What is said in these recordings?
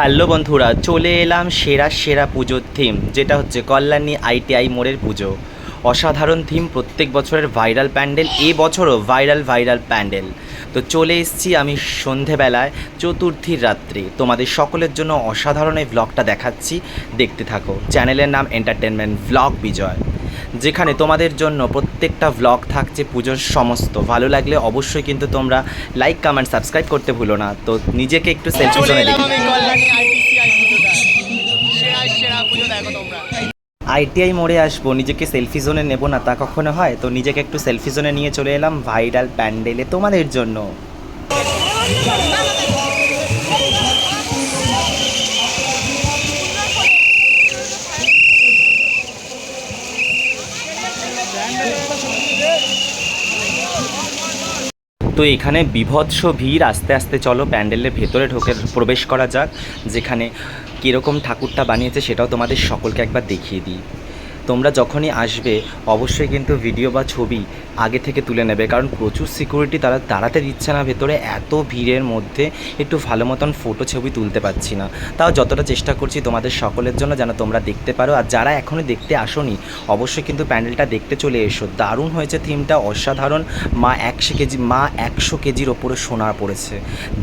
Hello বন্ধুরা, চলে এলাম সেরা সেরা পুজোর থিম যেটা হচ্ছে কল্যাণী আইটিআই মোড়ের পুজো। অসাধারণ থিম প্রত্যেক বছরের ভাইরাল প্যান্ডেল এ বছরও ভাইরাল ভাইরাল প্যান্ডেল তো চলে এসেছি আমি সন্ধেবেলায়, চতুর্থীর রাত্রি। তোমাদের সকলের জন্য অসাধারণ এই ভ্লগটা দেখাচ্ছি। দেখতে থাকো। চ্যানেলের নাম এন্টারটেনমেন্ট ভ্লগ বিজয় যেখানে তোমাদের জন্য প্রত্যেকটা ভ্লগ থাকছে পুজোর সমস্ত। ভালো লাগলে অবশ্যই কিন্তু তোমরা লাইক কমেন্ট সাবস্ক্রাইব করতে ভুলো না। তো নিজেকে একটু সেলফি চলে জোনে এলাম দেখি। আমি কল্যাণী আইটিসিআই পুজোটা সেরা সেরা পুজো দেখো আইটিআই মোড়ে আসব নিজেকে সেলফি জোনে নেব না তা কখনো হয়? তো নিজেকে একটু সেলফি জোনে নিয়ে চলে এলাম ভাইরাল প্যান্ডেলে তোমাদের জন্য। তো এখানে বিভৎস ভিড়, আস্তে আস্তে চলো, প্যান্ডেলের ভেতরে ঢোকে প্রবেশ করা যাক, যেখানে কীরকম ঠাকুরটা বানিয়েছে সেটাও তোমাদের সকলকে একবার দেখিয়ে দিই। তোমরা যখনই আসবে, অবশ্যই কিন্তু ভিডিও বা ছবি আগে থেকে তুলে নেবে। কারণ প্রচুর সিকিউরিটি তারা দাঁড়াতে দিচ্ছে না, ভেতরে এত ভিড়ের মধ্যে একটু ভালো মতন ফটো ছবি তুলতে পারছি না। তাও যতটা চেষ্টা করছি তোমাদের সকলের জন্য যেন তোমরা দেখতে পারো। আর যারা এখনও দেখতে আসোনি, অবশ্যই কিন্তু প্যান্ডেলটা দেখতে চলে এসো। দারুণ হয়েছে থিমটা অসাধারণ। মা একশো কেজি, মা একশো কেজির ওপরে সোনা পড়েছে।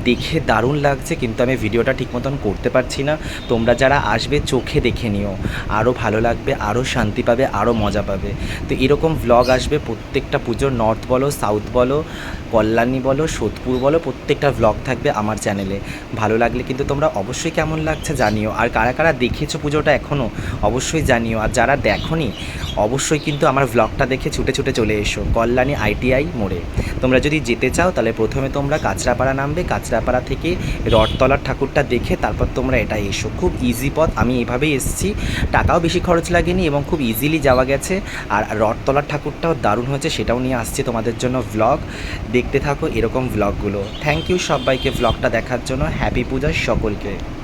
দেখে দারুণ লাগছে, কিন্তু আমি ভিডিওটা ঠিক মতন করতে পারছি না। তোমরা যারা আসবে, চোখে দেখে নিও। আরও ভালো লাগবে আরও শান্তি পাবে, আরও মজা পাবে। তো এরকম ভ্লগ আসবে, প্রত্যেকটা পুজোর নর্থ বলো সাউথ বলো, কল্যাণী বলো, সোদপুর বলো, প্রত্যেকটা ভ্লগ থাকবে আমার চ্যানেলে ভালো লাগলে কিন্তু তোমরা অবশ্যই কেমন লাগছে জানিও। আর কারা কারা দেখেছ পুজোটা এখনও অবশ্যই জানিও। আর যারা দেখোনি অবশ্যই কিন্তু আমার ভ্লগটা দেখে ছুটে ছুটে চলে এসো। কল্যাণী আইটিআই মোড়ে। তোমরা যদি যেতে চাও, তাহলে প্রথমে তোমরা কাঁচরাপাড়া নামবে। কাঁচরাপাড়া থেকে রথতলার ঠাকুরটা দেখে তারপর তোমরা এটা এসো। খুব ইজি পথ। আমি এভাবেই এসেছি। টাকাও বেশি খরচ লাগেনি এবং খুব ইজিলি যাওয়া গেছে। আর রথতলার ঠাকুরটাও দারুণ হয়েছে, সেটাও নিয়ে আসছে তোমাদের জন্য ভ্লগ দেখতে থাকো এরকম ভ্লগগুলো থ্যাংক ইউ সবাইকে ভ্লগটা দেখার জন্য। হ্যাপি পূজা সকলকে।